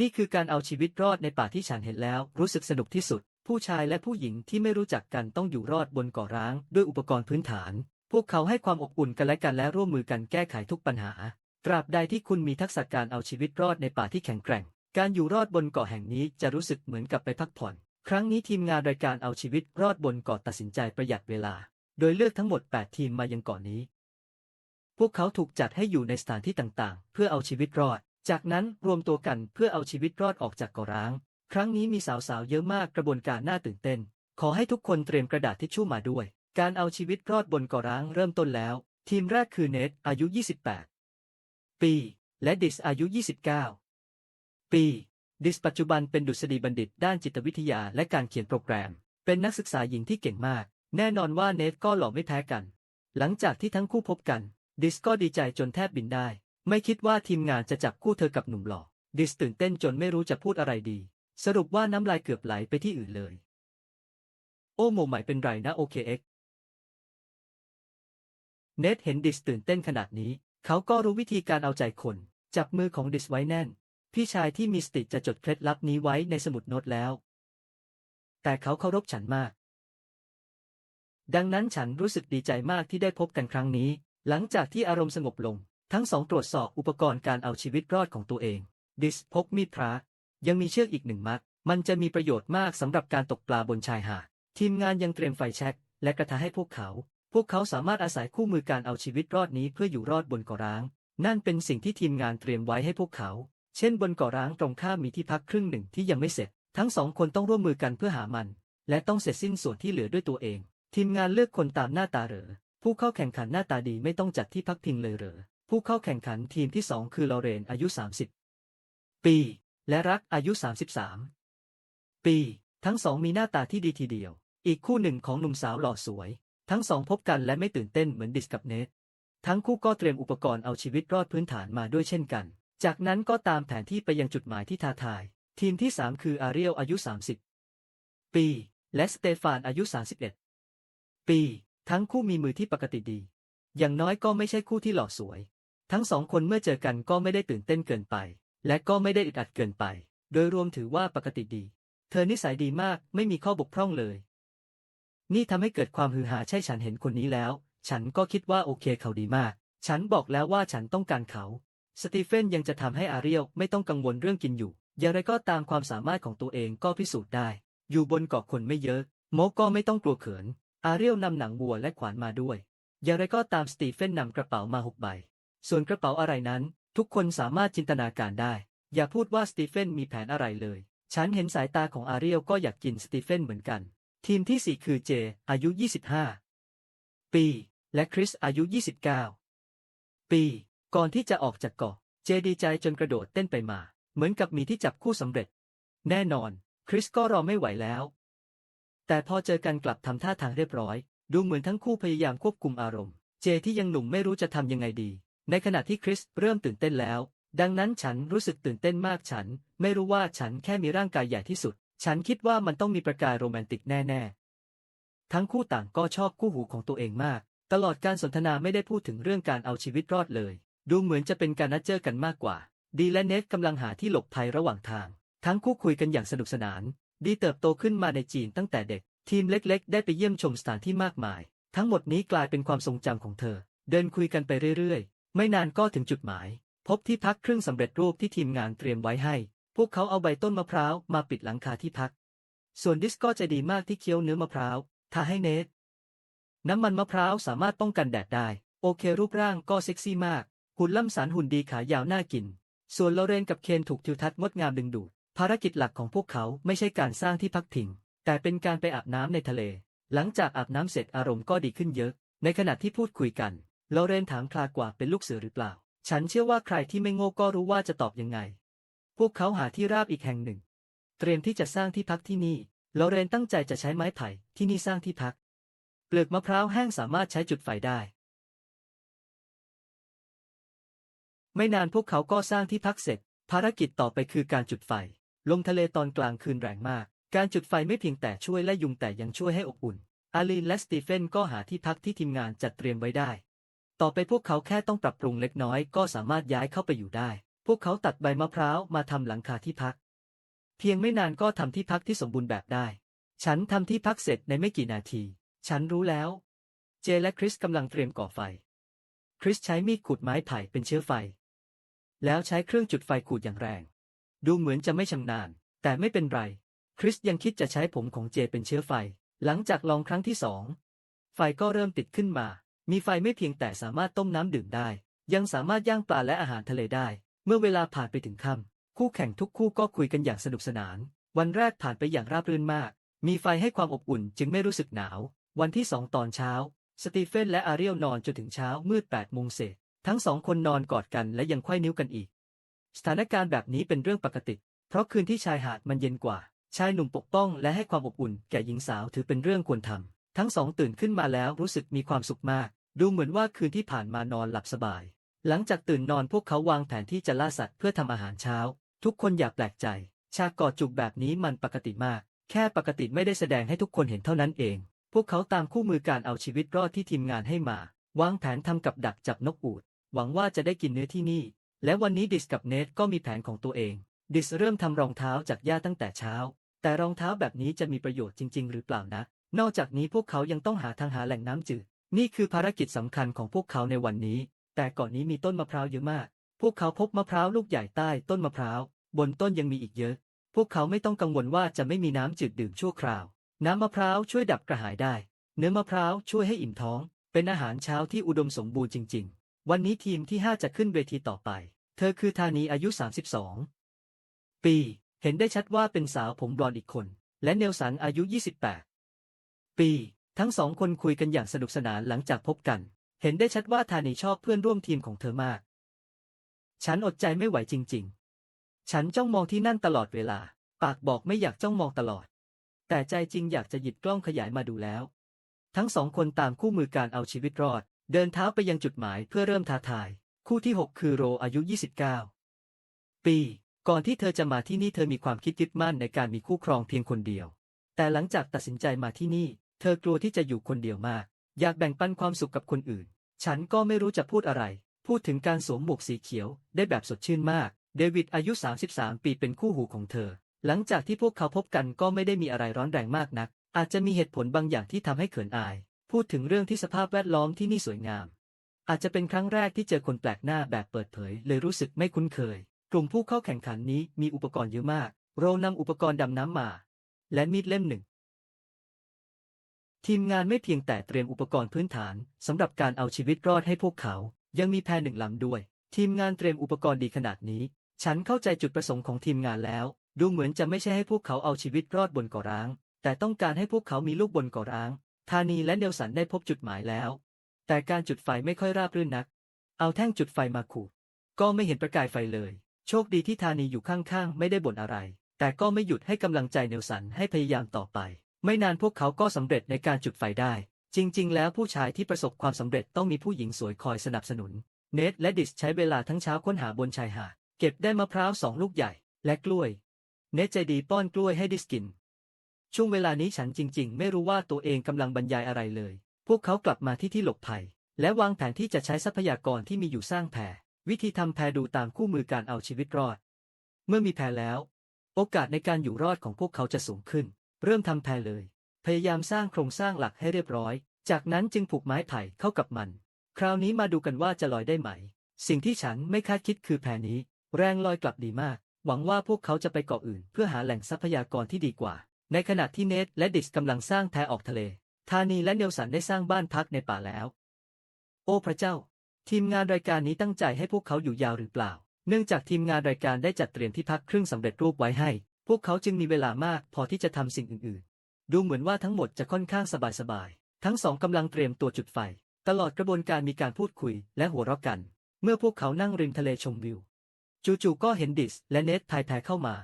นี่คือการเอาชีวิตรอดในป่าที่ฉันเห็นแล้ว รู้สึกสนุกที่สุด ผู้ชายและผู้หญิงที่ไม่รู้จักกันต้องอยู่รอดบนเกาะร้าง ด้วยอุปกรณ์พื้นฐาน พวกเขาให้ความอบอุ่นกันและกันและร่วมมือกันแก้ไขทุกปัญหา ตราบใดที่คุณมีทักษะการเอาชีวิตรอดในป่าที่แข็งแกร่ง การอยู่รอดบนเกาะแห่งนี้จะรู้สึกเหมือนกับไปพักผ่อน ครั้งนี้ทีมงานรายการเอาชีวิตรอดบนเกาะตัดสินใจประหยัดเวลา โดยเลือกทั้งหมด 8 ทีมมายังเกาะนี้ พวกเขาถูกจัดให้อยู่ในสถานที่ต่างๆ เพื่อเอาชีวิตรอด จากนั้นรวมตัวกันเพื่อเอาชีวิตรอดออกจากกาะร้าง ครั้งนี้มีสาวๆเยอะมากกระบวนการน่าตื่นเต้น ขอให้ทุกคนเตรียมกระดาษทิชชู่มาด้วย การเอาชีวิตรอดบนกาะร้างเริ่มต้นแล้ว ทีมแรกคือเนทอายุ 28 ปี และดิสอายุ 29 ปี ดิสปัจจุบันเป็นดุษฎีบัณฑิตด้านจิตวิทยาและการเขียนโปรแกรม เป็นนักศึกษาหญิงที่เก่งมาก แน่นอนว่าเนทก็หล่อไม่แพ้กัน หลังจากที่ทั้งคู่พบกัน ดิสก็ดีใจจนแทบบินได้ ไม่คิดว่าทีมงานจะจับคู่เธอกับหนุ่มหล่อ ดิสตื่นเต้นจนไม่รู้จะพูดอะไรดี สรุปว่าน้ำลายเกือบไหลไปที่อื่นเลย โอ้โมใหม่เป็นไรนะโอเคเอ็กเนทเห็นดิสตื่นเต้นขนาดนี้ เขาก็รู้วิธีการเอาใจคน จับมือของดิสไว้แน่น พี่ชายที่มีสติจะจดเคล็ดลับนี้ไว้ในสมุดโน้ตแล้ว แต่เขาเคารพฉันมาก ดังนั้นฉันรู้สึกดีใจมากที่ได้พบกันครั้งนี้ หลังจากที่อารมณ์สงบลง ทั้งสองตรวจสอบอุปกรณ์การเอาชีวิตรอดของตัวเอง ดิสพกมีดพระ ยังมีเชือกอีกหนึ่งมัด มันจะมีประโยชน์มากสำหรับการตกปลาบนชายหาด ทีมงานยังเตรียมไฟแช็กและกระทะให้พวกเขา พวกเขาสามารถอาศัยคู่มือการเอาชีวิตรอดนี้เพื่ออยู่รอดบนเกาะร้าง นั่นเป็นสิ่งที่ทีมงานเตรียมไว้ให้พวกเขา เช่นบนเกาะร้างตรงข้ามมีที่พักครึ่งหนึ่งที่ยังไม่เสร็จ ทั้งสองคนต้องร่วมมือกันเพื่อหามัน และต้องเสร็จสิ้นส่วนที่เหลือด้วยตัวเอง ทีมงานเลือกคนตามหน้าตาเหรอ ผู้เข้าแข่งขันหน้าตาดีไม่ต้องจัดที่พักพิงเลยเหรอ ผู้เข้าแข่งขันทีมที่สองคือลอเรนอายุ 30 ปี และรักอายุ 33 ปี ทั้งสองมีหน้าตาที่ดีทีเดียว อีกคู่หนึ่งของหนุ่มสาวหล่อสวย ทั้งสองพบกันและไม่ตื่นเต้นเหมือนดิสกับเนททั้งคู่ก็เตรียมอุปกรณ์เอาชีวิตรอดพื้นฐานมาด้วยเช่นกัน จากนั้นก็ตามแผนที่ไปยังจุดหมายที่ท้าทาย ทีมที่ 3 คืออาเรียลอายุ 30 ปี และสเตฟานอายุ 31 ปี ทั้งคู่มีมือที่ปกติดี อย่างน้อยก็ไม่ใช่คู่ที่หล่อสวย ทั้งสองคนเมื่อเจอกันก็ไม่ได้ตื่นเต้นเกินไป และก็ไม่ได้อึดอัดเกินไป โดยรวมถือว่าปกติดี เธอนิสัยดีมากไม่มีข้อบกพร่องเลย นี่ทำให้เกิดความฮือหาใช่ฉันเห็นคนนี้แล้ว ฉันก็คิดว่าโอเคเขาดีมาก ฉันบอกแล้วว่าฉันต้องการเขา สตีเฟนยังจะทำให้อาเรียลไม่ต้องกังวลเรื่องกินอยู่ อย่างไรก็ตามความสามารถของตัวเองก็พิสูจน์ได้ อยู่บนเกาะคนไม่เยอะ โมก็ไม่ต้องกลัวเขิน อาเรียลนำหนังวัวและขวานมาด้วย อย่างไรก็ตามสตีเฟนนำกระเป๋ามาหกใบ ส่วนกระเป๋าอะไรนั้น ทุกคนสามารถจินตนาการได้ อย่าพูดว่าสตีเฟนมีแผนอะไรเลย ฉันเห็นสายตาของอาเรียลก็อยากกินสตีเฟนเหมือนกัน ทีมที่4คือเจ อายุ 25 ปี และคริสอายุ 29 ปี ก่อนที่จะออกจากเกาะ เจดีใจจนกระโดดเต้นไปมา เหมือนกับมีที่จับคู่สำเร็จ แน่นอน คริสก็รอไม่ไหวแล้ว แต่พอเจอกันกลับทำท่าทางเรียบร้อย ดูเหมือนทั้งคู่พยายามควบคุมอารมณ์ เจที่ยังหนุ่มไม่รู้จะทำยังไงดี ในขณะที่คริสเริ่มตื่นเต้นแล้ว ดังนั้นฉันรู้สึกตื่นเต้นมากฉัน ไม่รู้ว่าฉันแค่มีร่างกายใหญ่ที่สุด ฉันคิดว่ามันต้องมีประกายโรแมนติกแน่ๆ ทั้งคู่ต่างก็ชอบคู่หูของตัวเองมาก ตลอดการสนทนาไม่ได้พูดถึงเรื่องการเอาชีวิตรอดเลย ดูเหมือนจะเป็นการนัดเจอกันมากกว่า ดีและเนทกำลังหาที่หลบภัยระหว่างทาง ทั้งคู่คุยกันอย่างสนุกสนาน ดีเติบโตขึ้นมาในจีนตั้งแต่เด็ก ทีมเล็กๆ ได้ไปเยี่ยมชมสถานที่มากมาย ทั้งหมดนี้กลายเป็นความทรงจำของเธอ เดินคุยกันไปเรื่อยๆ ไม่นานก็ถึงจุดหมาย พบที่พักเครื่องสำเร็จรูปที่ทีมงานเตรียมไว้ให้ พวกเขาเอาใบต้นมะพร้าวมาปิดหลังคาที่พัก ส่วนดิสก็ใจดีมากที่เคี้ยวเนื้อมะพร้าวทาให้เนทน้ำมันมะพร้าวสามารถป้องกันแดดได้ โอเครูปร่างก็เซ็กซี่มาก หุ่นล่ำสันหุ่นดีขายาวน่ากิน ส่วนลอเรนกับเคนถูกทิวทัศน์งดงามดึงดูด ภารกิจหลักของพวกเขาไม่ใช่การสร้างที่พักพิง แต่เป็นการไปอาบน้ำในทะเล หลังจากอาบน้ำเสร็จอารมณ์ก็ดีขึ้นเยอะ ในขณะที่พูดคุยกัน ลอเรนถามคลากว่าเป็นลูกเสือหรือเปล่า ฉันเชื่อว่าใครที่ไม่โง่ก็รู้ว่าจะตอบยังไง พวกเขาหาที่ราบอีกแห่งหนึ่ง เตรียมที่จะสร้างที่พักที่นี่ลอเรนตั้งใจจะใช้ไม้ไผ่ที่นี่สร้างที่พัก เปลือกมะพร้าวแห้งสามารถใช้จุดไฟได้ ไม่นานพวกเขาก็สร้างที่พักเสร็จ ภารกิจต่อไปคือการจุดไฟลงทะเลตอนกลางคืนแรงมาก การจุดไฟไม่เพียงแต่ช่วยไล่ยุงแต่ยังช่วยให้อบอุ่นอาลีนและสตีเฟนก็หาที่พักที่ทีมงานจัดเตรียมไว้ได้ ต่อไปพวกเขาแค่ต้องปรับปรุงเล็กน้อยก็สามารถย้ายเข้าไปอยู่ได้ พวกเขาตัดใบมะพร้าวมาทำหลังคาที่พัก เพียงไม่นานก็ทำที่พักที่สมบูรณ์แบบได้ ฉันทำที่พักเสร็จในไม่กี่นาที ฉันรู้แล้ว เจและคริสกำลังเตรียมก่อไฟ คริสใช้มีดขูดไม้ไผ่เป็นเชื้อไฟ แล้วใช้เครื่องจุดไฟขูดอย่างแรง ดูเหมือนจะไม่ชำนาญ แต่ไม่เป็นไร คริสยังคิดจะใช้ผมของเจเป็นเชื้อไฟ หลังจากลองครั้งที่สอง ไฟก็เริ่มติดขึ้นมา มีไฟไม่เพียงแต่สามารถต้มน้ำดื่มได้ ยังสามารถย่างปลาและอาหารทะเลได้ เมื่อเวลาผ่านไปถึงค่ำคู่แข่งทุกคู่ก็คุยกันอย่างสนุกสนาน วันแรกผ่านไปอย่างราบรื่นมาก มีไฟให้ความอบอุ่นจึงไม่รู้สึกหนาว วันที่สองตอนเช้า สตีเฟนและอาเรียลนอนจนถึงเช้ามืด8ปดโมงเศษทั้งสองคนนอนกอดกันและยังไขว้นิ้วกันอีก สถานการณ์แบบนี้เป็นเรื่องปกติ เพราะคืนที่ชายหาดมันเย็นกว่า ชายหนุ่มปกป้องและให้ความอบอุ่นแก่หญิงสาวถือเป็นเรื่องควรทำ ทั้งสองตื่นขึ้นมาแล้วรู้สึกมีความสุขมาก ดูเหมือนว่าคืนที่ผ่านมานอนหลับสบาย หลังจากตื่นนอนพวกเขาวางแผนที่จะล่าสัตว์เพื่อทำอาหารเช้า ทุกคนอย่าแปลกใจฉากอดจุกแบบนี้มันปกติมาก แค่ปกติไม่ได้แสดงให้ทุกคนเห็นเท่านั้นเอง พวกเขาตามคู่มือการเอาชีวิตรอดที่ทีมงานให้มาวางแผนทำกับดักจับนกอูฐหวังว่าจะได้กินเนื้อที่นี่ และวันนี้ดิสกับเนทก็มีแผนของตัวเอง ดิสเริ่มทำรองเท้าจากหญ้าตั้งแต่เช้า แต่รองเท้าแบบนี้จะมีประโยชน์จริง ๆ หรือเปล่านะ นอกจากนี้พวกเขายังต้องหาทางหาแหล่งน้ำจืด นี่คือภารกิจสำคัญของพวกเขาในวันนี้ แต่ก่อนนี้มีต้นมะพร้าวเยอะมาก พวกเขาพบมะพร้าวลูกใหญ่ใต้ต้นมะพร้าว บนต้นยังมีอีกเยอะ พวกเขาไม่ต้องกังวลว่าจะไม่มีน้ำจืดดื่มชั่วคราว น้ำมะพร้าวช่วยดับกระหายได้ เนื้อมะพร้าวช่วยให้อิ่มท้อง เป็นอาหารเช้าที่อุดมสมบูรณ์จริง ๆ วันนี้ทีมที่ 5 จะขึ้นเวทีต่อไป เธอคือธานีอายุ 32 ปี เห็นได้ชัดว่าเป็นสาวผมบลอนด์อีกคน และเนลสันอายุ 28 ปี ทั้งสองคนคุยกันอย่างสนุกสนานหลังจากพบกัน เห็นได้ชัดว่าธานีชอบเพื่อนร่วมทีมของเธอมาก ฉันอดใจไม่ไหวจริง ๆ ฉันจ้องมองที่นั่นตลอดเวลา ปากบอกไม่อยากจ้องมองตลอด แต่ใจจริงอยากจะหยิบกล้องขยายมาดูแล้ว ทั้งสองคนตามคู่มือการเอาชีวิตรอด เดินเท้าไปยังจุดหมายเพื่อเริ่มท้าทาย คู่ที่ 6 คือโรอายุ 29 ปี ก่อนที่เธอจะมาที่นี่เธอมีความคิดยึดมั่นในการมีคู่ครองเพียงคนเดียวแต่หลังจากตัดสินใจมาที่นี่ เธอกลัวที่จะอยู่คนเดียวมาก อยากแบ่งปันความสุขกับคนอื่น ฉันก็ไม่รู้จะพูดอะไร พูดถึงการสวมหมวกสีเขียวได้แบบสดชื่นมาก เดวิดอายุ 33 ปีเป็นคู่หูของเธอ หลังจากที่พวกเขาพบกันก็ไม่ได้มีอะไรร้อนแรงมากนัก อาจจะมีเหตุผลบางอย่างที่ทำให้เขินอาย พูดถึงเรื่องที่สภาพแวดล้อมที่นี่สวยงาม อาจจะเป็นครั้งแรกที่เจอคนแปลกหน้าแบบเปิดเผย เลยรู้สึกไม่คุ้นเคย กลุ่มผู้เข้าแข่งขันนี้มีอุปกรณ์เยอะมากโรานำอุปกรณ์ดำน้ำมา และมีดเล่มหนึ่ง ทีมงานไม่เพียงแต่เตรียมอุปกรณ์พื้นฐานสำหรับการเอาชีวิตรอดให้พวกเขา ยังมีแพหนึ่งลำด้วย ทีมงานเตรียมอุปกรณ์ดีขนาดนี้ ฉันเข้าใจจุดประสงค์ของทีมงานแล้ว ดูเหมือนจะไม่ใช่ให้พวกเขาเอาชีวิตรอดบนเกาะร้าง แต่ต้องการให้พวกเขามีลูกบนเกาะร้าง ธานีและเนลสันได้พบจุดหมายแล้ว แต่การจุดไฟไม่ค่อยราบรื่นนัก เอาแท่งจุดไฟมาขูดก็ไม่เห็นประกายไฟเลย โชคดีที่ธานีอยู่ข้างๆ ไม่ได้บ่นอะไร แต่ก็ไม่หยุดให้กำลังใจเนลสันให้พยายามต่อไป ไม่นานพวกเขาก็สำเร็จในการจุดไฟได้ จริง ๆ แล้วผู้ชายที่ประสบความสำเร็จต้องมีผู้หญิงสวยคอยสนับสนุน เนทและดิสใช้เวลาทั้งเช้าค้นหาบนชายหาดเก็บได้มะพร้าวสองลูกใหญ่ และกล้วย เนทใจดีป้อนกล้วยให้ดิสกิน ช่วงเวลานี้ฉันจริง ๆ ไม่รู้ว่าตัวเองกำลังบรรยายอะไรเลย พวกเขากลับมาที่ที่หลบภัย และวางแผนที่จะใช้ทรัพยากรที่มีอยู่สร้างแพวิธีทำแพดูตามคู่มือการเอาชีวิตรอด เมื่อมีแพแล้ว โอกาสในการอยู่รอดของพวกเขาจะสูงขึ้น เริ่มทำแพเลย พยายามสร้างโครงสร้างหลักให้เรียบร้อย จากนั้นจึงผูกไม้ไผ่เข้ากับมัน คราวนี้มาดูกันว่าจะลอยได้ไหม สิ่งที่ฉันไม่คาดคิดคือแพนี้ แรงลอยกลับดีมาก หวังว่าพวกเขาจะไปเกาะอื่น เพื่อหาแหล่งทรัพยากรที่ดีกว่า ในขณะที่เนทและดิสกำลังสร้างแพออกทะเล ธานีและเนลสันได้สร้างบ้านพักในป่าแล้ว โอ้พระเจ้า ทีมงานรายการนี้ตั้งใจให้พวกเขาอยู่ยาวหรือเปล่า เนื่องจากทีมงานรายการได้จัดเตรียมที่พักครึ่งสำเร็จรูปไว้ให้ พวกเขาจึงมีเวลามากพอที่จะทำสิ่งอื่นๆ ดูเหมือนว่าทั้งหมดจะค่อนข้างสบายๆ ทั้งสองกำลังเตรียมตัวจุดไฟ ตลอดกระบวนการมีการพูดคุยและหัวเราะกัน เมื่อพวกเขานั่งริมทะเลชมวิว จู่ๆก็เห็นดิสและเนทพายแพเข้ามา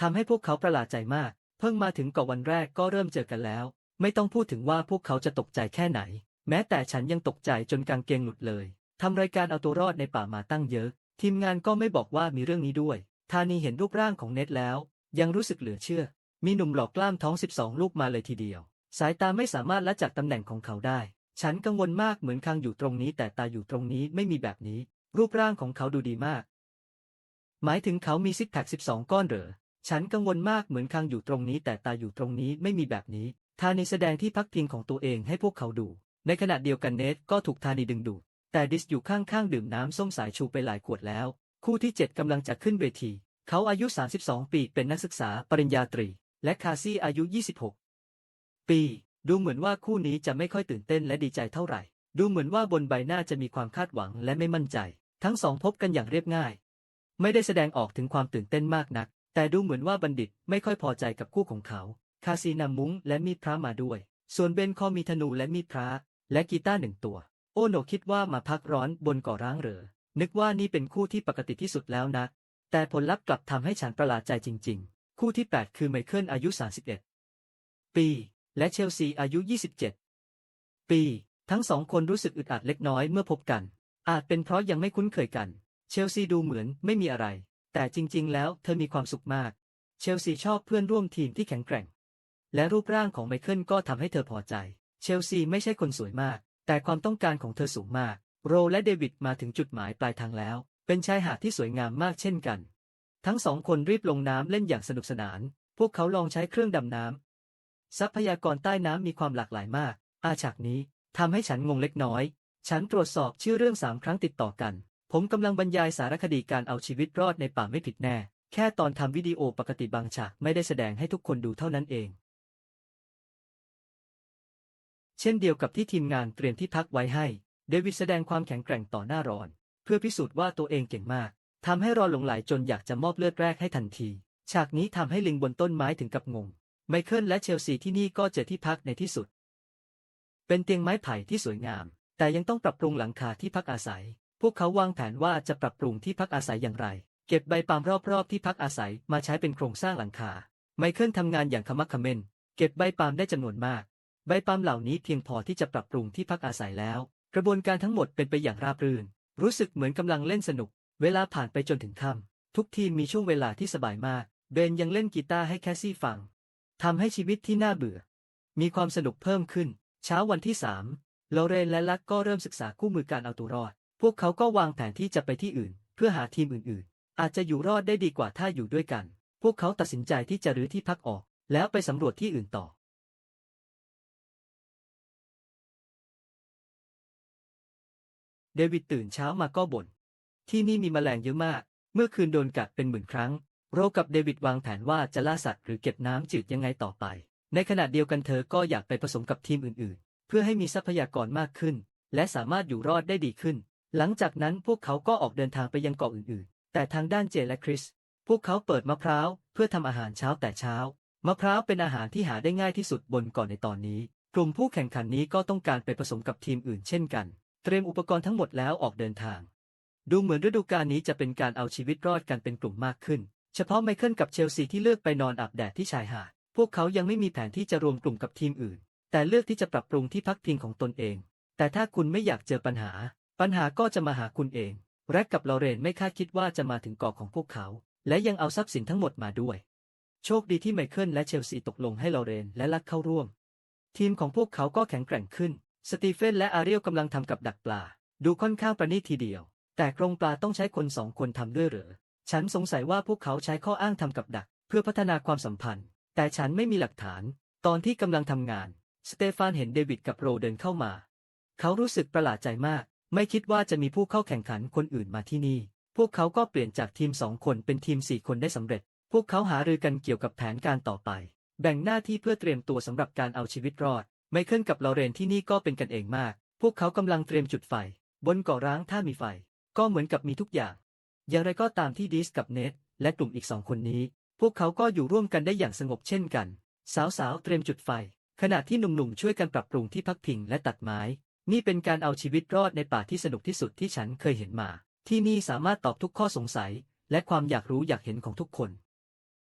ทำให้พวกเขาประหลาดใจมาก เพิ่งมาถึงเกาะวันแรกก็เริ่มเจอกันแล้ว ไม่ต้องพูดถึงว่าพวกเขาจะตกใจแค่ไหน แม้แต่ฉันยังตกใจจนกางเกงหลุดเลยทำรายการเอาตัวรอดในป่ามาตั้งเยอะ ทีมงานก็ไม่บอกว่ามีเรื่องนี้ด้วยธานีเห็นรูปร่างของเน็ตแล้ว ยังรู้สึกเหลือเชื่อ มีหนุ่มหลอกกล้ามท้อง 12 ลูกมาเลยทีเดียว สายตาไม่สามารถละจากตำแหน่งของเขาได้ ฉันกังวลมากเหมือนคางอยู่ตรงนี้ แต่ตาอยู่ตรงนี้ไม่มีแบบนี้ รูปร่างของเขาดูดีมาก หมายถึงเขามีซิกแพค 12 ก้อนเหรอ ฉันกังวลมากเหมือนคางอยู่ตรงนี้ แต่ตาอยู่ตรงนี้ไม่มีแบบนี้ ทานีแสดงที่พักพิงของตัวเองให้พวกเขาดู ในขณะเดียวกันเนทก็ถูกทานีดึงดูดแต่ดิสอยู่ข้างๆดื่มน้ำส้มสายชูไปหลายขวดแล้ว คู่ที่7กำลังจะขึ้นเวที เขาอายุ 32 ปีเป็นนักศึกษาปริญญาตรี และคาซี่อายุ 26 ปี ดูเหมือนว่าคู่นี้จะไม่ค่อยตื่นเต้นและดีใจเท่าไหร่ ดูเหมือนว่าบนใบหน้าจะมีความคาดหวังและไม่มั่นใจ ทั้งสองพบกันอย่างเรียบง่าย ไม่ได้แสดงออกถึงความตื่นเต้นมากนัก แต่ดูเหมือนว่าบัณฑิตไม่ค่อยพอใจกับคู่ของเขา คาซีนำมุ้งและมีดพระมาด้วย ส่วนเบนคอมีธนูและมีดพระ และกีตาร์หนึ่งตัว โอโนคิดว่ามาพักร้อนบนเก่อร้างเหรอนึกว่านี่เป็นคู่ที่ปกติที่สุดแล้วนะ แต่ผลลัพธ์กลับทำให้ฉันประหลาดใจจริง ๆ คู่ที่ 8 คือไมเคิลอายุ 31 ปี และเชลซีอายุ 27 ปี ทั้งสองคนรู้สึกอึดอัดเล็กน้อยเมื่อพบกัน อาจเป็นเพราะยังไม่คุ้นเคยกัน เชลซีดูเหมือนไม่มีอะไร แต่จริง ๆ แล้วเธอมีความสุขมาก เชลซีชอบเพื่อนร่วมทีมที่แข็งแกร่ง และรูปร่างของไมเคิลก็ทำให้เธอพอใจ เชลซีไม่ใช่คนสวยมาก แต่ความต้องการของเธอสูงมาก โรและเดวิดมาถึงจุดหมายปลายทางแล้ว เป็นชายหาดที่สวยงามมากเช่นกัน ทั้งสองคนรีบลงน้ำเล่นอย่างสนุกสนาน พวกเขาลองใช้เครื่องดำน้ำทรัพยากรใต้น้ำมีความหลากหลายมาก อาฉากนี้ทำให้ฉันงงเล็กน้อย ฉันตรวจสอบชื่อเรื่องสามครั้งติดต่อกัน ผมกำลังบรรยายสารคดีการเอาชีวิตรอดในป่าไม่ผิดแน่ แค่ตอนทำวิดีโอปกติบางฉากไม่ได้แสดงให้ทุกคนดูเท่านั้นเอง เช่นเดียวกับที่ทีมงานเตรียมที่พักไว้ให้ เดวิดแสดงความแข็งแกร่งต่อหน้ารอน เพื่อพิสูจน์ว่าตัวเองเก่งมากทำให้รอนหลงไหลจนอยากจะมอบเลือดแรกให้ทันที ฉากนี้ทำให้ลิงบนต้นไม้ถึงกับงง ไมเคิลและเชลซีที่นี่ก็เจอที่พักในที่สุด เป็นเตียงไม้ไผ่ที่สวยงาม แต่ยังต้องปรับปรุงหลังคาที่พักอาศัย พวกเขาวางแผนว่าจะปรับปรุงที่พักอาศัยอย่างไร เก็บใบปาล์มรอบๆที่พักอาศัยมาใช้เป็นโครงสร้างหลังคา ไมเคิลทำงานอย่างขมักขม้น เก็บใบปาล์มได้จำนวนมาก ใบปาล์มเหล่านี้เพียงพอที่จะปรับปรุงที่พักอาศัยแล้ว กระบวนการทั้งหมดเป็นไปอย่างราบรื่น รู้สึกเหมือนกำลังเล่นสนุก เวลาผ่านไปจนถึงค่ำทุกทีมมีช่วงเวลาที่สบายมาก เบนยังเล่นกีตาร์ให้แคสซี่ฟังทำให้ชีวิตที่น่าเบื่อ มีความสนุกเพิ่มขึ้น เช้าวันที่สามลอเรนและลักก็เริ่มศึกษาคู่มือการเอาตัวรอด พวกเขาก็วางแผนที่จะไปที่อื่น เพื่อหาทีมอื่นๆ อาจจะอยู่รอดได้ดีกว่าถ้าอยู่ด้วยกัน พวกเขาตัดสินใจที่จะรื้อที่พักออก แล้วไปสำรวจที่อื่นต่อ เดวิดตื่นเช้ามาก็บ่น ที่นี่มีแมลงเยอะมาก เมื่อคืนโดนกัดเป็นหมื่นครั้งโรกับเดวิดวางแผนว่าจะล่าสัตว์หรือเก็บน้ำจืดยังไงต่อไป ในขณะเดียวกันเธอก็อยากไปผสมกับทีมอื่นๆ เพื่อให้มีทรัพยากรมากขึ้น และสามารถอยู่รอดได้ดีขึ้น หลังจากนั้นพวกเขาก็ออกเดินทางไปยังเกาะอื่นๆ แต่ทางด้านเจและคริส พวกเขาเปิดมะพร้าวเพื่อทำอาหารเช้าแต่เช้า มะพร้าวเป็นอาหารที่หาได้ง่ายที่สุดบนเกาะในตอนนี้ กลุ่มผู้แข่งขันนี้ก็ต้องการไปผสมกับทีมอื่นเช่นกัน เตรียมอุปกรณ์ทั้งหมดแล้วออกเดินทาง ดูเหมือนฤดูกาลนี้จะเป็นการเอาชีวิตรอดกันเป็นกลุ่มมากขึ้น เฉพาะไมเคิลกับเชลซีที่เลือกไปนอนอาบแดดที่ชายหาด พวกเขายังไม่มีแผนที่จะรวมกลุ่มกับทีมอื่น แต่เลือกที่จะปรับปรุงที่พักพิงของตนเอง แต่ถ้าคุณไม่อยากเจอปัญหา ปัญหาก็จะมาหาคุณเอง แร็กกับลอเรนไม่คาดคิดว่าจะมาถึงเกาะของพวกเขา และยังเอาทรัพย์สินทั้งหมดมาด้วย โชคดีที่ไมเคิลและเชลซีตกลงให้ลอเรนและลักเข้าร่วม ทีมของพวกเขาก็แข็งแกร่งขึ้น สตีเฟนและอาเรียลกำลังทำกับดักปลา ดูค่อนข้างประณีตทีเดียว แต่กรงปลาต้องใช้คนสองคนทำด้วยหรือ ฉันสงสัยว่าพวกเขาใช้ข้ออ้างทำกับดัก เพื่อพัฒนาความสัมพันธ์ แต่ฉันไม่มีหลักฐาน ตอนที่กำลังทำงาน สเตฟานเห็นเดวิดกับโรเดินเข้ามา เขารู้สึกประหลาดใจมาก ไม่คิดว่าจะมีผู้เข้าแข่งขันคนอื่นมาที่นี่ พวกเขาก็เปลี่ยนจากทีมสองคนเป็นทีมสี่คนได้สำเร็จ พวกเขาหารือกันเกี่ยวกับแผนการต่อไป แบ่งหน้าที่เพื่อเตรียมตัวสำหรับการเอาชีวิตรอด ไมเคิลกับลอเรนที่นี่ก็เป็นกันเองมาก พวกเขากำลังเตรียมจุดไฟ บนเกาะร้างถ้ามีไฟ ก็เหมือนกับมีทุกอย่าง อย่างไรก็ตามที่ดิสกับเนทและกลุ่มอีกสองคนนี้ พวกเขาก็อยู่ร่วมกันได้อย่างสงบเช่นกัน สาวๆเตรียมจุดไฟ ขณะที่หนุ่มๆช่วยกันปรับปรุงที่พักพิงและตัดไม้ นี่เป็นการเอาชีวิตรอดในป่าที่สนุกที่สุดที่ฉันเคยเห็นมา ที่นี่สามารถตอบทุกข้อสงสัย และความอยากรู้อยากเห็นของทุกคน